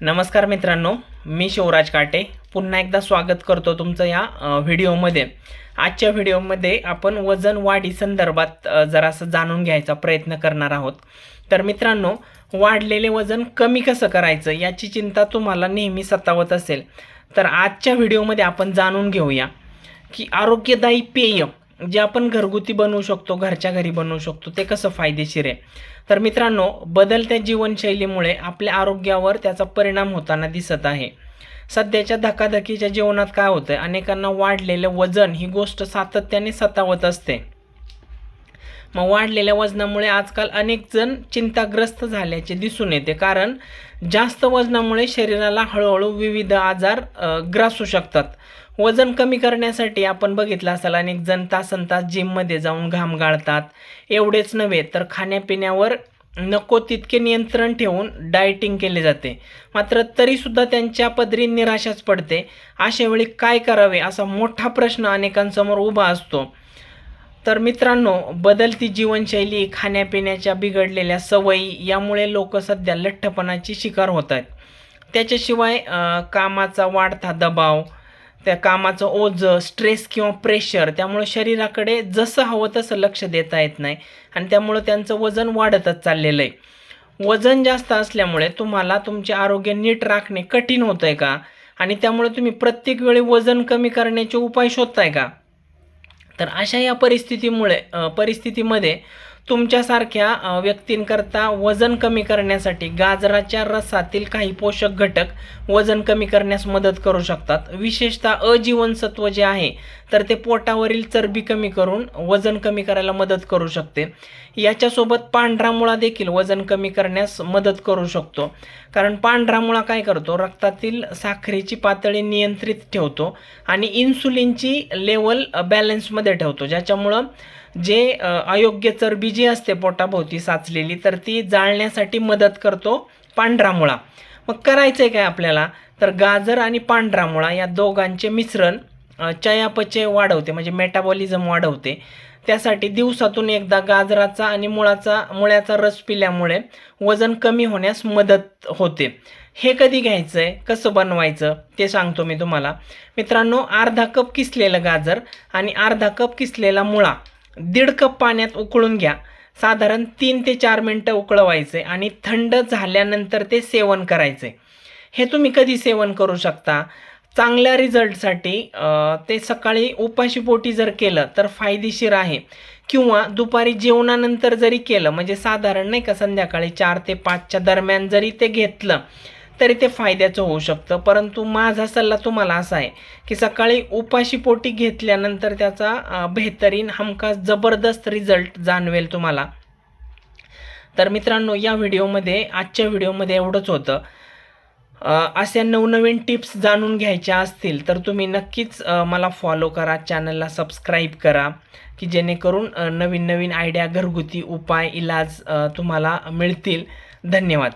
नमस्कार मित्रांनो मी शिवराज काटे. पुन्हा एकदा स्वागत करतो तुमचं या व्हिडिओमध्ये. आजच्या व्हिडिओमध्ये आपण वजन वाढी संदर्भात जरासं जाणून घ्यायचा प्रयत्न करणार आहोत. तर मित्रांनो वाढलेले वजन कमी कसं करायचं याची चिंता तुम्हाला नेहमी सतावत असेल. तर आजच्या व्हिडिओमध्ये आपण जाणून घेऊया की आरोग्यदायी पेय जे आपण घरगुती बनवू शकतो घरच्या घरी बनवू शकतो ते कसं फायदेशीर आहे? तर मित्रांनो बदलत्या जीवनशैलीमुळे आपल्या आरोग्यावर त्याचा परिणाम होताना दिसत आहे. सध्याच्या धकाधकीच्या जीवनात काय होतं अनेकांना वाढलेलं वजन ही गोष्ट सातत्याने सतावत असते. मग वाढलेल्या वजनामुळे आजकाल अनेक जण चिंताग्रस्त झाल्याचे दिसून येते. कारण जास्त वजनामुळे शरीराला हळूहळू विविध आजार ग्रासू शकतात. वजन कमी करण्यासाठी आपण बघितलं असाल अनेक जण तासन तास जिममध्ये जाऊन घाम गाळतात. एवढेच नव्हे तर खाण्यापिण्यावर नको तितके नियंत्रण ठेवून डायटिंग केले जाते. मात्र तरीसुद्धा त्यांच्या पदरी निराशाच पडते. अशा वेळी काय करावे असा मोठा प्रश्न अनेकांसमोर उभा असतो. तर मित्रांनो बदलती जीवनशैली खाण्यापिण्याच्या बिघडलेल्या सवयी यामुळे लोक सध्या लठ्ठपणाची शिकार होत आहेत. त्याच्याशिवाय कामाचा वाढता दबाव त्या कामाचं ओझं स्ट्रेस किंवा प्रेशर त्यामुळं शरीराकडे जसं हवं तसं लक्ष देता येत नाही आणि त्यामुळं त्यांचं वजन वाढतच चाललेलं आहे. वजन जास्त असल्यामुळे तुम्हाला तुमचे आरोग्य नीट राखणे कठीण होतं आहे का? आणि त्यामुळे तुम्ही प्रत्येक वेळी वजन कमी करण्याचे उपाय शोधताय का? तर अशा या परिस्थितीमुळे परिस्थितीमध्ये तुमच्यासारख्या व्यक्तींकरता वजन कमी करण्यासाठी गाजराच्या रसातील काही पोषक घटक वजन कमी करण्यास मदत करू शकतात. विशेषतः अजीवनसत्व जे आहे तर ते पोटावरील चरबी कमी करून वजन कमी करायला मदत करू शकते. याच्यासोबत पांढरा मुळा देखील वजन कमी करण्यास मदत करू शकतो. कारण पांढरा मुळा काय करतो? रक्तातील साखरेची पातळी नियंत्रित ठेवतो आणि इन्सुलिनची लेवल बॅलन्समध्ये ठेवतो. ज्याच्यामुळं जे अयोग्य चरबी जी असते पोटाभोवती साचलेली तर ती जाळण्यासाठी मदत करतो पांढरा मुळा मग करायचं आहे काय आपल्याला? तर गाजर आणि पांढरा मुळा या दोघांचे मिश्रण चयापचय वाढवते म्हणजे मेटाबॉलिझम वाढवते. त्यासाठी दिवसातून एकदा गाजराचा आणि मुळाचा मुळ्याचा रस पिल्यामुळे वजन कमी होण्यास मदत होते. हे कधी घ्यायचं आहे कसं बनवायचं? ते सांगतो मी तुम्हाला. मित्रांनो अर्धा कप किसलेलं गाजर आणि अर्धा कप किसलेला मुळा. दीड कप पाण्यात उकळून घ्या. साधारण तीन ते चार मिनटं उकळवायचे आणि थंड झाल्यानंतर ते सेवन करायचे. हे तुम्ही कधी सेवन करू शकता. चांगल्या रिझल्टसाठी ते सकाळी उपाशीपोटी जर केलं तर फायदेशीर आहे. किंवा दुपारी जेवणानंतर जरी केलं म्हणजे साधारण नाही का संध्याकाळी चार ते पाचच्या दरम्यान जरी ते घेतलं तरी ते फायद्याचं होऊ शकतं. परंतु माझा सल्ला तुम्हाला असा आहे की सकाळी उपाशी पोटी घेतल्यानंतर त्याचा बेहतरीन हमखास जबरदस्त रिझल्ट जाणवेल तुम्हाला. तर मित्रांनो या व्हिडिओमध्ये आजच्या व्हिडिओमध्ये एवढंच होतं. अशा नवनवीन टिप्स जाणून घ्यायच्या असतील तर तुम्ही नक्कीच मला फॉलो करा चॅनलला सबस्क्राईब करा की जेणेकरून नवीन नवीन आयडिया घरगुती उपाय इलाज तुम्हाला मिळतील. धन्यवाद.